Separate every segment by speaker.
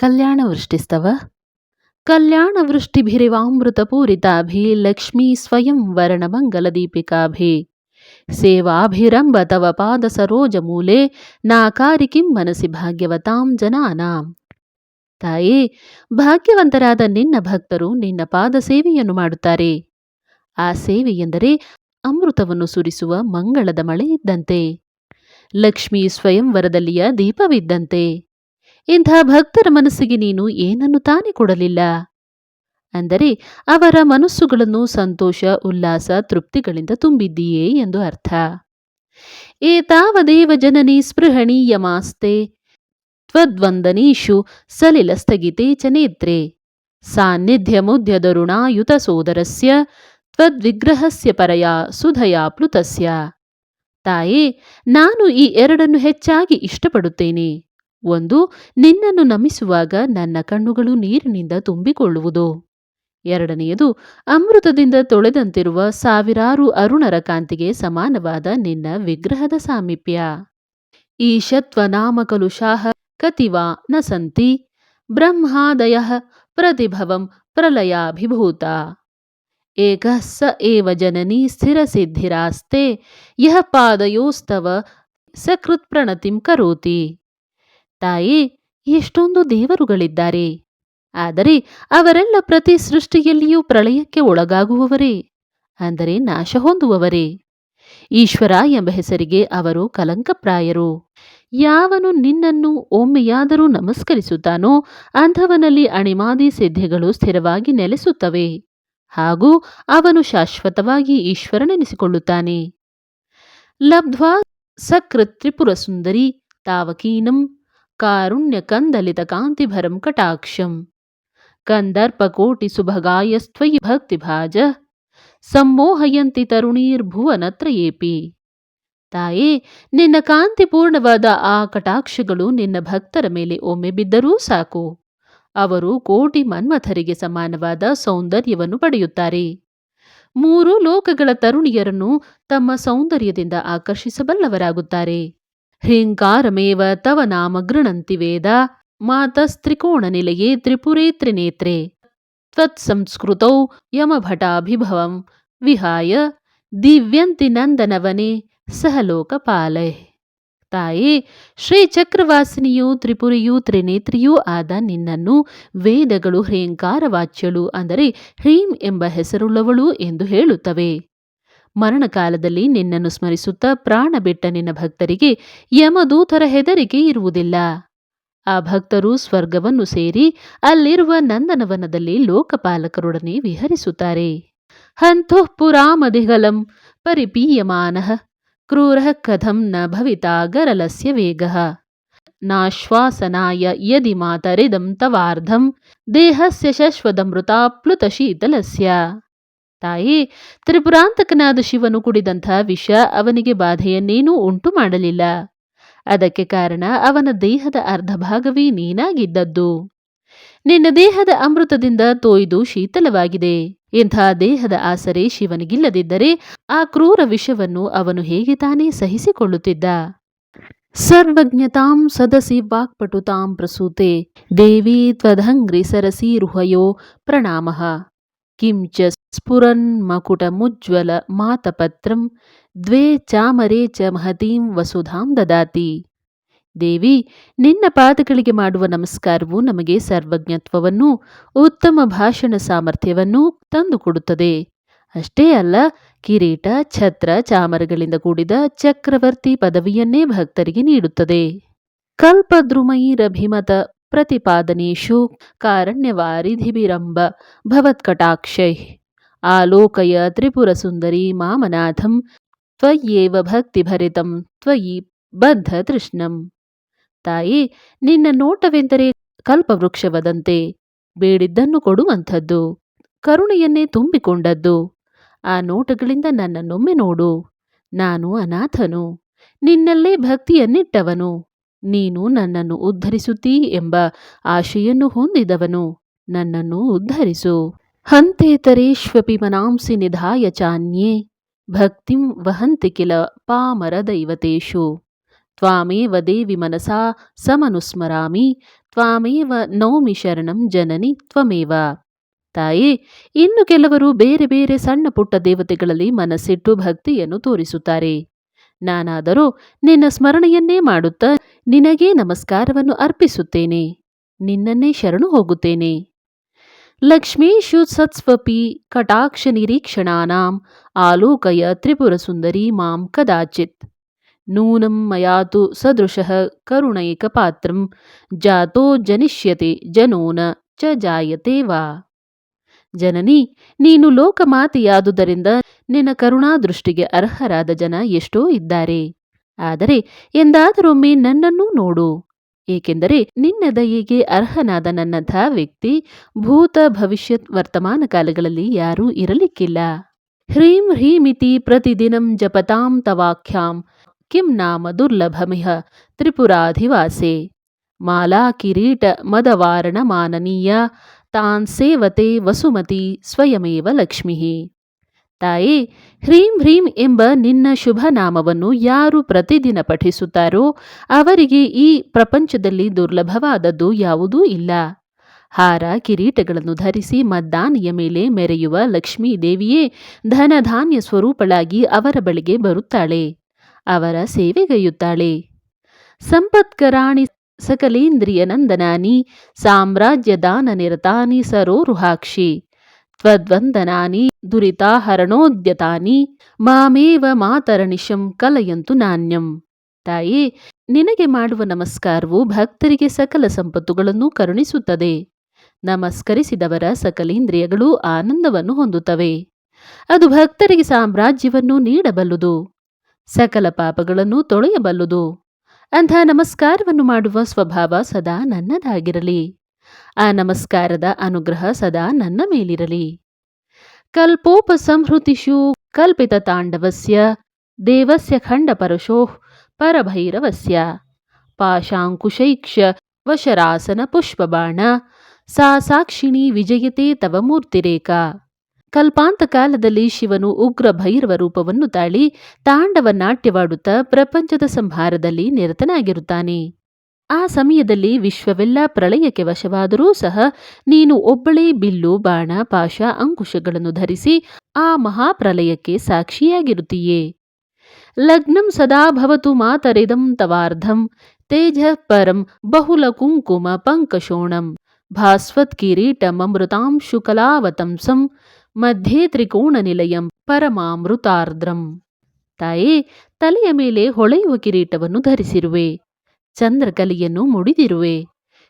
Speaker 1: ಕಲ್ಯಾಣವೃಷ್ಟಿಸ್ತವ कल्याणवृष्टिभिरिवामृतपूरिताभिः लक्ष्मी स्वयं वर्णमङ्गलदीपिकाभिः ಸೇವಾಭಿರಂಭ ತವ ಪಾದ ಸರೋಜಮೂಲೆ ನಾಕಾರಿ ಕಿಂ ಮನಸಿ ಭಾಗ್ಯವತಾಂ ಜನಾನಾಂ ತಾಯೇ ಭಾಗ್ಯವಂತರಾದ ನಿನ್ನ ಭಕ್ತರು ನಿನ್ನ ಪಾದ ಸೇವೆಯನ್ನು ಮಾಡುತ್ತಾರೆ ಆ ಸೇವೆ ಎಂದರೆ ಅಮೃತವನ್ನು ಸುರಿಸುವ ಮಂಗಳದ ಮಳೆ ಇದ್ದಂತೆ ಲಕ್ಷ್ಮೀ ಸ್ವಯಂವರದಲ್ಲಿಯ ದೀಪವಿದ್ದಂತೆ ಇಂಥ ಭಕ್ತರ ಮನಸ್ಸಿಗೆ ನೀನು ಏನನ್ನು ತಾನೇ ಕೊಡಲಿಲ್ಲ? ಅಂದರೆ ಅವರ ಮನಸ್ಸುಗಳನ್ನು ಸಂತೋಷ, ಉಲ್ಲಾಸ, ತೃಪ್ತಿಗಳಿಂದ ತುಂಬಿದ್ದೀಯೇ ಎಂದು ಅರ್ಥ. ಏತಾವದೇವ ಜನನಿ ಸ್ಪೃಹಣೀಯಮಾಸ್ತೆ ತ್ವದ್ವಂದನೀಷು ಸಲಿಲ ಸ್ಥಗಿತೆ ಚ ನೇತ್ರೆ ಸಾನ್ನಿಧ್ಯಮುದ್ಯದರುಣಾಯುತ ಸೋದರಸ್ಯ, ತ್ವದ್ವಿಗ್ರಹಸ್ಯ ಪರಯ ಸುಧಯಾ ಪ್ಲುತಸ್ಯ. ತಾಯೇ, ನಾನು ಈ ಎರಡನ್ನು ಹೆಚ್ಚಾಗಿ ಇಷ್ಟಪಡುತ್ತೇನೆ. ಒಂದು, ನಿನ್ನನ್ನು ನಮಿಸುವಾಗ ನನ್ನ ಕಣ್ಣುಗಳು ನೀರಿನಿಂದ ತುಂಬಿಕೊಳ್ಳುವುದು. ಎರಡನೆಯದು, ಅಮೃತದಿಂದ ತೊಳೆದಂತಿರುವ ಸಾವಿರಾರು ಅರುಣರ ಕಾಂತಿಗೆ ಸಮಾನವಾದ ನಿನ್ನ ವಿಗ್ರಹದ ಸಾಮೀಪ್ಯ. ಈಶತ್ವ ನಾಮಕಲುಷಾಹ ಕತಿವಾ ನ ಸಂತಿ ಬ್ರಹ್ಮಾದಯ ಪ್ರತಿಭವಂ ಪ್ರಲಯಾಭಿಭೂತ. ಏಕ ಸ ಏವ ಜನನಿ ಸ್ಥಿರಸಿದ್ಧಿರಾಸ್ತೆ ಯಹ ಪಾದಯೋಸ್ತವ ಸಕೃತ್ ಪ್ರಣತಿಂ ಕರೋತಿ. ತಾಯಿ, ಎಷ್ಟೊಂದು ದೇವರುಗಳಿದ್ದಾರೆ. ಆದರೆ ಅವರೆಲ್ಲ ಪ್ರತಿ ಸೃಷ್ಟಿಯಲ್ಲಿಯೂ ಪ್ರಳಯಕ್ಕೆ ಒಳಗಾಗುವವರೇ, ಅಂದರೆ ನಾಶ ಹೊಂದುವವರೇ. ಈಶ್ವರ ಎಂಬ ಹೆಸರಿಗೆ ಅವರು ಕಲಂಕಪ್ರಾಯರು. ಯಾವನು ನಿನ್ನನ್ನು ಒಮ್ಮೆಯಾದರೂ ನಮಸ್ಕರಿಸುತ್ತಾನೋ, ಅಂಥವನಲ್ಲಿ ಅಣಿಮಾದಿ ಸಿದ್ಧಿಗಳು ಸ್ಥಿರವಾಗಿ ನೆಲೆಸುತ್ತವೆ. ಹಾಗೂ ಅವನು ಶಾಶ್ವತವಾಗಿ ಈಶ್ವರನೆನಿಸಿಕೊಳ್ಳುತ್ತಾನೆ. ಲಬ್ಧ್ವಾ ಸಕೃತ್ ತ್ರಿಪುರ ಸುಂದರಿ ತಾವಕೀನಂ ಕಟಾಕ್ಷಂ. ಕಂದರ್ಪಕೋಟಿ ಸುಭಗಾಯಸ್ತ್ವಯಿ ಭಕ್ತಿಭಾಜ ಸಮ್ಮೋಹಯಂತಿ ತರುಣೀರ್ಭುವನತ್ರಯೇಪಿ ತಾಯೇ, ನಿನ್ನ ಕಾಂತಿಪೂರ್ಣವಾದ ಆ ಕಟಾಕ್ಷಗಳು ನಿನ್ನ ಭಕ್ತರ ಮೇಲೆ ಒಮ್ಮೆ ಬಿದ್ದರೂ ಸಾಕು. ಅವರು ಕೋಟಿ ಮನ್ಮಥರಿಗೆ ಸಮಾನವಾದ ಸೌಂದರ್ಯವನ್ನು ಪಡೆಯುತ್ತಾರೆ. ಮೂರು ಲೋಕಗಳ ತರುಣಿಯರನ್ನು ತಮ್ಮ ಸೌಂದರ್ಯದಿಂದ ಆಕರ್ಷಿಸಬಲ್ಲವರಾಗುತ್ತಾರೆ. ಹ್ರೀಂಕಾರಮೇವ ತವ ನಾಮ ಗೃಣಂತಿ ವೇದ ಮಾತಸ್ತ್ರಿಕೋಣ ನಿಲಯೇ ತ್ರಿಪುರೇ ತ್ರಿನೇತ್ರೆ. ತ್ವತ್ಸಂಸ್ಕೃತೌ ಯಮಭಟಾಭಿಭವಂ, ವಿಹಾಯ ದಿವ್ಯಂತಿ ನಂದನವನೆ ಸಹಲೋಕಪಾಲೆ ತಾಯಿ ತಾಯೇ ಶ್ರೀ ಚಕ್ರವಾಸಿನಿಯೂ ತ್ರಿಪುರಿಯೂ ತ್ರಿನೇತ್ರಿಯೂ ಆದ ನಿನ್ನನ್ನು ವೇದಗಳು ಹ್ರೇಂಕಾರವಾಚ್ಯಳು ಅಂದರೆ ಹ್ರೀಂ ಎಂಬ ಹೆಸರುಳ್ಳವಳು ಎಂದು ಹೇಳುತ್ತವೆ. ಮರಣಕಾಲದಲ್ಲಿ ನಿನ್ನನ್ನು ಸ್ಮರಿಸುತ್ತಾ ಪ್ರಾಣ ಬಿಟ್ಟ ನಿನ್ನ ಭಕ್ತರಿಗೆ ಯಮದೂತರ ಹೆದರಿಕೆ ಇರುವುದಿಲ್ಲ. ಆ ಭಕ್ತರು ಸ್ವರ್ಗವನ್ನು ಸೇರಿ ಅಲ್ಲಿರುವ ನಂದನವನದಲ್ಲಿ ಲೋಕಪಾಲಕರೊಡನೆ ವಿಹರಿಸುತ್ತಾರೆ. ಹಂತುಃ ಪುರಾಮಧಿಗಲಂ ಪರಿಪೀಯಮಾನಃ. ಕ್ರೂರಃ ಕಥಂ ನ ಭವಿತಾ ಗರಲಸ್ಯ ವೇಗಃ. ನಾಶ್ವಾಸನಾಯ ಯದಿ ಮಾತರಿದಂ ತವಾರ್ಧಂ ದೇಹಸ್ಯ ಶಶ್ವತಮೃತಾಪ್ಲುತ ಶೀತಲಸ್ಯ ತಾಯಿ, ತ್ರಿಪುರಾಂತಕನಾದ ಶಿವನು ಕುಡಿದಂಥ ವಿಷ ಅವನಿಗೆ ಬಾಧೆಯನ್ನೇನೂ ಉಂಟು ಮಾಡಲಿಲ್ಲ. ಅದಕ್ಕೆ ಕಾರಣ ಅವನ ದೇಹದ ಅರ್ಧ ಭಾಗವೇ ನೀನಾಗಿದ್ದದ್ದು. ನಿನ್ನ ದೇಹದ ಅಮೃತದಿಂದ ತೋಯ್ದು ಶೀತಲವಾಗಿದೆ. ಇಂಥ ದೇಹದ ಆಸರೆ ಶಿವನಿಗಿಲ್ಲದಿದ್ದರೆ ಆ ಕ್ರೂರ ವಿಷವನ್ನು ಅವನು ಹೇಗೆ ತಾನೇ ಸಹಿಸಿಕೊಳ್ಳುತ್ತಿದ್ದ? ಸರ್ವಜ್ಞತಾಂ ಸದಸಿ ವಾಕ್ಪಟುತಾಂ ಪ್ರಸೂತೆ, ದೇವಿ ತ್ವದಂಗ್ರಿ ಸರಸೀರುಹಯೋ ಪ್ರಣಾಮಃ. ಕಿಂಚ ಸ್ಫುರನ್ಮಕುಟಮುಜ್ವಲ ಮಾತಪತ್ರಂ ದ್ವೇ ಚಾಮರೇ ಚ ಮಹತೀಂ ವಸುಧಾಂ ದದಾತಿ ದೇವಿ ನಿನ್ನ ಪಾದಗಳಿಗೆ ಮಾಡುವ ನಮಸ್ಕಾರವು ನಮಗೆ ಸರ್ವಜ್ಞತ್ವವನ್ನು, ಉತ್ತಮ ಭಾಷಣ ಸಾಮರ್ಥ್ಯವನ್ನು ತಂದುಕೊಡುತ್ತದೆ। ಅಷ್ಟೇ ಅಲ್ಲ, ಕಿರೀಟ, ಛತ್ರ, ಚಾಮರಗಳಿಂದ ಕೂಡಿದ ಚಕ್ರವರ್ತಿ ಪದವಿಯನ್ನೇ ಭಕ್ತರಿಗೆ ನೀಡುತ್ತದೆ। ಕಲ್ಪದ್ರುಮೈರಭಿಮತ ಪ್ರತಿಪಾದನೇಶು, ಕಾರಣ್ಯವಾರಿಧಿಬಿರಂಬ ಭವತ್ಕಟಾಕ್ಷೈ। ಆಲೋಕಯ ತ್ರಿಪುರಸುಂದರಿ ಮಾಮನಾಥಂ ತ್ವಯ್ಯೇವ ಭಕ್ತಿಭರಿತಂ ತ್ವಯಿ ಬದ್ಧ ತೃಷ್ಣಂ ತಾಯಿ ನಿನ್ನ ನೋಟವೆಂದರೆ ಕಲ್ಪವೃಕ್ಷವದಂತೆ ಬೇಡಿದ್ದನ್ನು ಕೊಡುವಂಥದ್ದು, ಕರುಣೆಯನ್ನೇ ತುಂಬಿಕೊಂಡದ್ದು, ಆ ನೋಟಗಳಿಂದ ನನ್ನನ್ನೊಮ್ಮೆ ನೋಡು, ನಾನು ಅನಾಥನು, ನಿನ್ನಲ್ಲೇ ಭಕ್ತಿಯನ್ನಿಟ್ಟವನು, ನೀನು ನನ್ನನ್ನು ಉದ್ಧರಿಸುತ್ತೀ ಎಂಬ ಆಶೆಯನ್ನು ಹೊಂದಿದವನು, ನನ್ನನ್ನು ಉದ್ಧರಿಸು. ಹಂತೇತರೇಷ್ವಪಿ ಮನಾಂಸಿ ನಿಧಾಯ ಚಾನ್ಯೇ, ಭಕ್ತಿಂ ವಹಂತಿ ಕಿಲ ಪಾಮರ ದೈವತೇಶು. ತ್ವಾಮೇವ ದೇವಿ ಮನಸಾ ಸಮನುಸ್ಮರಾಮಿ, ತ್ವಾಮೇವ ನೌಮಿ ಶರಣಂ ಜನನಿ ತ್ವಮೇವ. ತಾಯಿ, ಇನ್ನು ಕೆಲವರು ಬೇರೆ ಬೇರೆ ಸಣ್ಣ ಪುಟ್ಟ ದೇವತೆಗಳಲ್ಲಿ ಮನಸ್ಸಿಟ್ಟು ಭಕ್ತಿಯನ್ನು ತೋರಿಸುತ್ತಾರೆ. ನಾನಾದರೂ ನಿನ್ನ ಸ್ಮರಣೆಯನ್ನೇ ಮಾಡುತ್ತಾ ನಿನಗೇ ನಮಸ್ಕಾರವನ್ನು ಅರ್ಪಿಸುತ್ತೇನೆ. ನಿನ್ನನ್ನೇ ಶರಣು ಹೋಗುತ್ತೇನೆ. ಲಕ್ಷ್ಮೀಶು ಸತ್ಸ್ವಪಿ ಕಟಾಕ್ಷ ನಿರೀಕ್ಷಣಾಂ ಆಲೋಕಯ ತ್ರಿಪುರ ಸುಂದರಿ ಮಾಂ ಕದಾಚಿತ್. ನೂನಂ ಮಯಾತು ಸದೃಶಃ ಕರುಣೈಕ ಪಾತ್ರಂ ಜಾತೋ ಜನಿಷ್ಯತೆ ಜನೋನ ಚ ಜಾಯತೆ ವಾ. ಜನನಿ, ನೀನು ಲೋಕಮಾತೆಯಾದುದರಿಂದ ನಿನ್ನ ಕರುಣಾದೃಷ್ಟಿಗೆ ಅರ್ಹರಾದ ಜನ ಎಷ್ಟೋ ಇದ್ದಾರೆ. ಆದರೆ ಎಂದಾದರೊಮ್ಮೆ ನನ್ನನ್ನೂ ನೋಡು. ಏಕೆಂದರೆ ನಿನ್ನ ದಯೆಗೆ ಅರ್ಹನಾದ ನನ್ನಂಥ ವ್ಯಕ್ತಿ ಭೂತ ಭವಿಷ್ಯತ್ ವರ್ತಮಾನ ಕಾಲಗಳಲ್ಲಿ ಯಾರೂ ಇರಲಿಕ್ಕಿಲ್ಲ. ಹ್ರೀಂ ಹ್ರೀಮಿತಿ ಪ್ರತಿದಿನಂ ಜಪತಾಂ ತವಾಖ್ಯಾಂ, ಕಿಂ ನಾಮ ದುರ್ಲಭಮಿಹ ತ್ರಿಪುರಾಧಿವಾಸೆ. ಮಾಲಾ ಕಿರೀಟ ಮದವಾರಣ ಮಾನನೀಯ ತಾನ್ ಸೇವತೆ ವಸುಮತಿ ಸ್ವಯಮೇವ ಲಕ್ಷ್ಮಿ. ತಾಯಿ, ಹ್ರೀಂ ಹ್ರೀಂ ಎಂಬ ನಿನ್ನ ಶುಭ ನಾಮವನ್ನು ಯಾರು ಪ್ರತಿದಿನ ಪಠಿಸುತ್ತಾರೋ ಅವರಿಗೆ ಈ ಪ್ರಪಂಚದಲ್ಲಿ ದುರ್ಲಭವಾದದ್ದು ಯಾವುದೂ ಇಲ್ಲ. ಹಾರ, ಕಿರೀಟಗಳನ್ನು ಧರಿಸಿ ಮದ್ದಾನೆಯ ಮೇಲೆ ಮೆರೆಯುವ ಲಕ್ಷ್ಮೀ ದೇವಿಯೇ ಧನಧಾನ್ಯ ಸ್ವರೂಪಳಾಗಿ ಅವರ ಬಳಿಗೆ ಬರುತ್ತಾಳೆ. ಅವರ ಸೇವೆಗೈಯುತ್ತಾಳೆ. ಸಂಪತ್ಕರಾಣಿ ಸಕಲೇಂದ್ರಿಯ ನಂದನಾನಿ, ಸಾಮ್ರಾಜ್ಯದಾನ ನಿರತಾನಿ ಸರೋರುಹಾಕ್ಷಿ. ತ್ವದ್ವಂದನಾನಿ ದುರಿತಾಹರಣೋದ್ಯತಾನಿ ಮಾಮೇವ ಮಾತರಣಿಶಂ ಕಲಯಂತು ನಾಣ್ಯಂ. ತಾಯಿ, ನಿನಗೆ ಮಾಡುವ ನಮಸ್ಕಾರವು ಭಕ್ತರಿಗೆ ಸಕಲ ಸಂಪತ್ತುಗಳನ್ನು ಕರುಣಿಸುತ್ತದೆ. ನಮಸ್ಕರಿಸಿದವರ ಸಕಲೇಂದ್ರಿಯಗಳು ಆನಂದವನ್ನು ಹೊಂದುತ್ತವೆ. ಅದು ಭಕ್ತರಿಗೆ ಸಾಮ್ರಾಜ್ಯವನ್ನು ನೀಡಬಲ್ಲುದು. ಸಕಲ ಪಾಪಗಳನ್ನು ತೊಳೆಯಬಲ್ಲುದು. ಅಂಥ ನಮಸ್ಕಾರವನ್ನು ಮಾಡುವ ಸ್ವಭಾವ ಸದಾ ನನ್ನದಾಗಿರಲಿ. ಆ ನಮಸ್ಕಾರದ ಅನುಗ್ರಹ ಸದಾ ನನ್ನ ಮೇಲಿರಲಿ. ಕಲ್ಪೋಪಸಂಹೃತಿಷು ಕಲ್ಪಿತ ತಾಂಡವಸ್ಯ ದೇವಸ್ಯ ಖಂಡಪರಶೋ ಪರಭೈರವಸ್ಯ. ಪಾಶಾಂಕುಶೈಕ್ಷ ವಶರಾಸನ ಪುಷ್ಪಬಾಣ ಸಾ ಸಾಕ್ಷಿಣಿ ವಿಜಯತೆ ತವ ಮೂರ್ತಿರೇಕ. ಕಲ್ಪಾಂತ ಕಾಲದಲ್ಲಿ ಶಿವನು ಉಗ್ರ ಭೈರವ ರೂಪವನ್ನು ತಾಳಿ ತಾಂಡವ ನಾಟ್ಯವಾಡುತ್ತಾ ಪ್ರಪಂಚದ ಸಂಹಾರದಲ್ಲಿ ನಿರತನಾಗಿರುತ್ತಾನೆ. ಆ ಸಮಯದಲ್ಲಿ ವಿಶ್ವವೆಲ್ಲ ಪ್ರಳಯಕ್ಕೆ ವಶವಾದರೂ ಸಹ ನೀನು ಒಬ್ಬಳೇ ಬಿಲ್ಲು, ಬಾಣ, ಪಾಶ, ಅಂಕುಶಗಳನ್ನು ಧರಿಸಿ ಆ ಮಹಾಪ್ರಲಯಕ್ಕೆ ಸಾಕ್ಷಿಯಾಗಿರುತ್ತೀಯೇ. ಲಗ್ನಂ ಸದಾ ಭವತು ಮಾತರಿದಂ ತವಾರ್ಧಂ ತೇಜ ಪರಂ ಬಹುಲ ಕುಂಕುಮ ಪಂಕಶೋಣಂ ಭಾಸ್ವತ್ ಕಿರೀಟಮೃತಾಂ ಶುಕಲಾವತಂಸಂ ಮಧ್ಯೆ ತ್ರಿಕೋಣ ನಿಲಯಂ ಪರಮಾಮೃತಾರ್ದ್ರಂ. ತಾಯೇ, ತಲೆಯ ಮೇಲೆ ಹೊಳೆಯುವ ಕಿರೀಟವನ್ನು ಧರಿಸಿರುವೆ. ಚಂದ್ರಕಲಿಯನ್ನು ಮುಡಿದಿರುವೆ.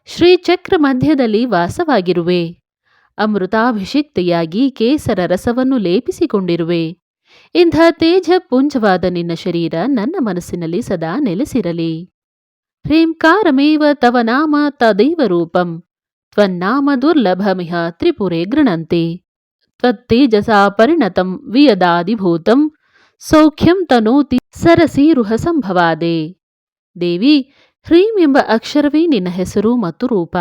Speaker 1: ಶ್ರೀಚಕ್ರ ಮಧ್ಯದಲ್ಲಿ ವಾಸವಾಗಿರುವೆ. ಅಮೃತಾಭಿಷಿಕ್ತೆಯಾಗಿ ಕೇಸರ ರಸವನ್ನು ಲೇಪಿಸಿಕೊಂಡಿರುವೆ. ಇಂಥ ತೇಜ ಪುಂಜವಾದ ನಿನ್ನ ಶರೀರ ನನ್ನ ಮನಸ್ಸಿನಲ್ಲಿ ಸದಾ ನೆಲೆಸಿರಲಿ. ಹ್ರೀಂಕಾರಮೇವ ತವ ನಾಮ ತದೈವ ರೂಪಂ. ತ್ವನ್ನಾಮ ದುರ್ಲಭಮಿಹ ತ್ರಿಪುರೆ ಗೃಣಂತೆ. ತ್ವತ್ತೇಜಸಾ ಪರಿಣತಂ ವಿಯದಾದಿಭೂತಂ. ಸೌಖ್ಯಂ ತನೋತಿ ಸರಸೀರುಹ ಸಂಭವಾದೆ. ದೇವಿ ಹ್ರೀಂ ಎಂಬ ಅಕ್ಷರವೇ ನಿನ್ನ ಹೆಸರು ಮತ್ತು ರೂಪ.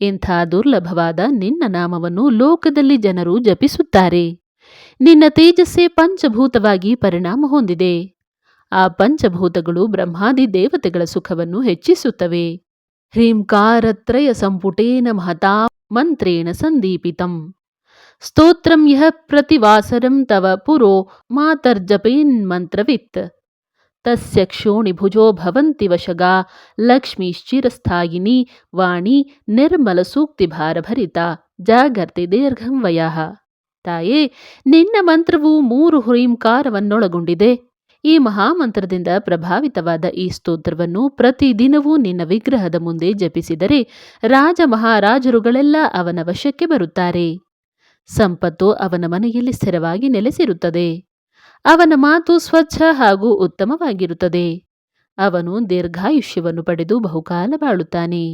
Speaker 1: ಇಂಥ ದುರ್ಲಭವಾದ ನಿನ್ನ ನಾಮವನ್ನು ಲೋಕದಲ್ಲಿ ಜನರು ಜಪಿಸುತ್ತಾರೆ. ನಿನ್ನ ತೇಜಸ್ಸೇ ಪಂಚಭೂತವಾಗಿ ಪರಿಣಾಮ ಹೊಂದಿದೆ. ಆ ಪಂಚಭೂತಗಳು ಬ್ರಹ್ಮಾದಿ ದೇವತೆಗಳ ಸುಖವನ್ನು ಹೆಚ್ಚಿಸುತ್ತವೆ. ಹ್ರೀಂಕಾರತ್ರಯ ಸಂಪುಟೇನ ಮಹತಾ ಮಂತ್ರೇಣ ಸಂದೀಪಿತಂ. ಸ್ತೋತ್ರಂ ಯಹ ಪ್ರತಿವಾಸರಂ ತವ ಪುರೋ ಮಾತರ್ಜಪೇನ್ಮಂತ್ರವಿತ್ ತಸ್ಯ ಕ್ಷೋಣಿಭುಜೋ ಭವಂತಿ ವಶಗಾ ಲಕ್ಷ್ಮೀಶ್ಚಿರಸ್ಥಾಯಿನಿ ವಾಣಿ ನಿರ್ಮಲ ಸೂಕ್ತಿಭಾರಭರಿತ ಜಾಗರ್ತಿ ದೀರ್ಘಂ ವಯಃ ತಾಯೇ ನಿನ್ನ ಮಂತ್ರವು ಮೂರು ಹುರೀಂಕಾರವನ್ನೊಳಗೊಂಡಿದೆ। ಈ ಮಹಾಮಂತ್ರದಿಂದ ಪ್ರಭಾವಿತವಾದ ಈ ಸ್ತೋತ್ರವನ್ನು ಪ್ರತಿದಿನವೂ ನಿನ್ನ ವಿಗ್ರಹದ ಮುಂದೆ ಜಪಿಸಿದರೆ ರಾಜ ಮಹಾರಾಜರುಗಳೆಲ್ಲ ಅವನ ವಶಕ್ಕೆ ಬರುತ್ತಾರೆ। ಸಂಪತ್ತು ಅವನ ಮನೆಯಲ್ಲಿ ಸ್ಥಿರವಾಗಿ ನೆಲೆಸಿರುತ್ತದೆ। ಅವನ ಮಾತು ಸ್ವಚ್ಛ ಹಾಗೂ ಉತ್ತಮವಾಗಿರುತ್ತದೆ. ಅವನು ದೀರ್ಘಾಯುಷ್ಯವನ್ನು ಪಡೆದು ಬಹುಕಾಲ ಬಾಳುತ್ತಾನೆ.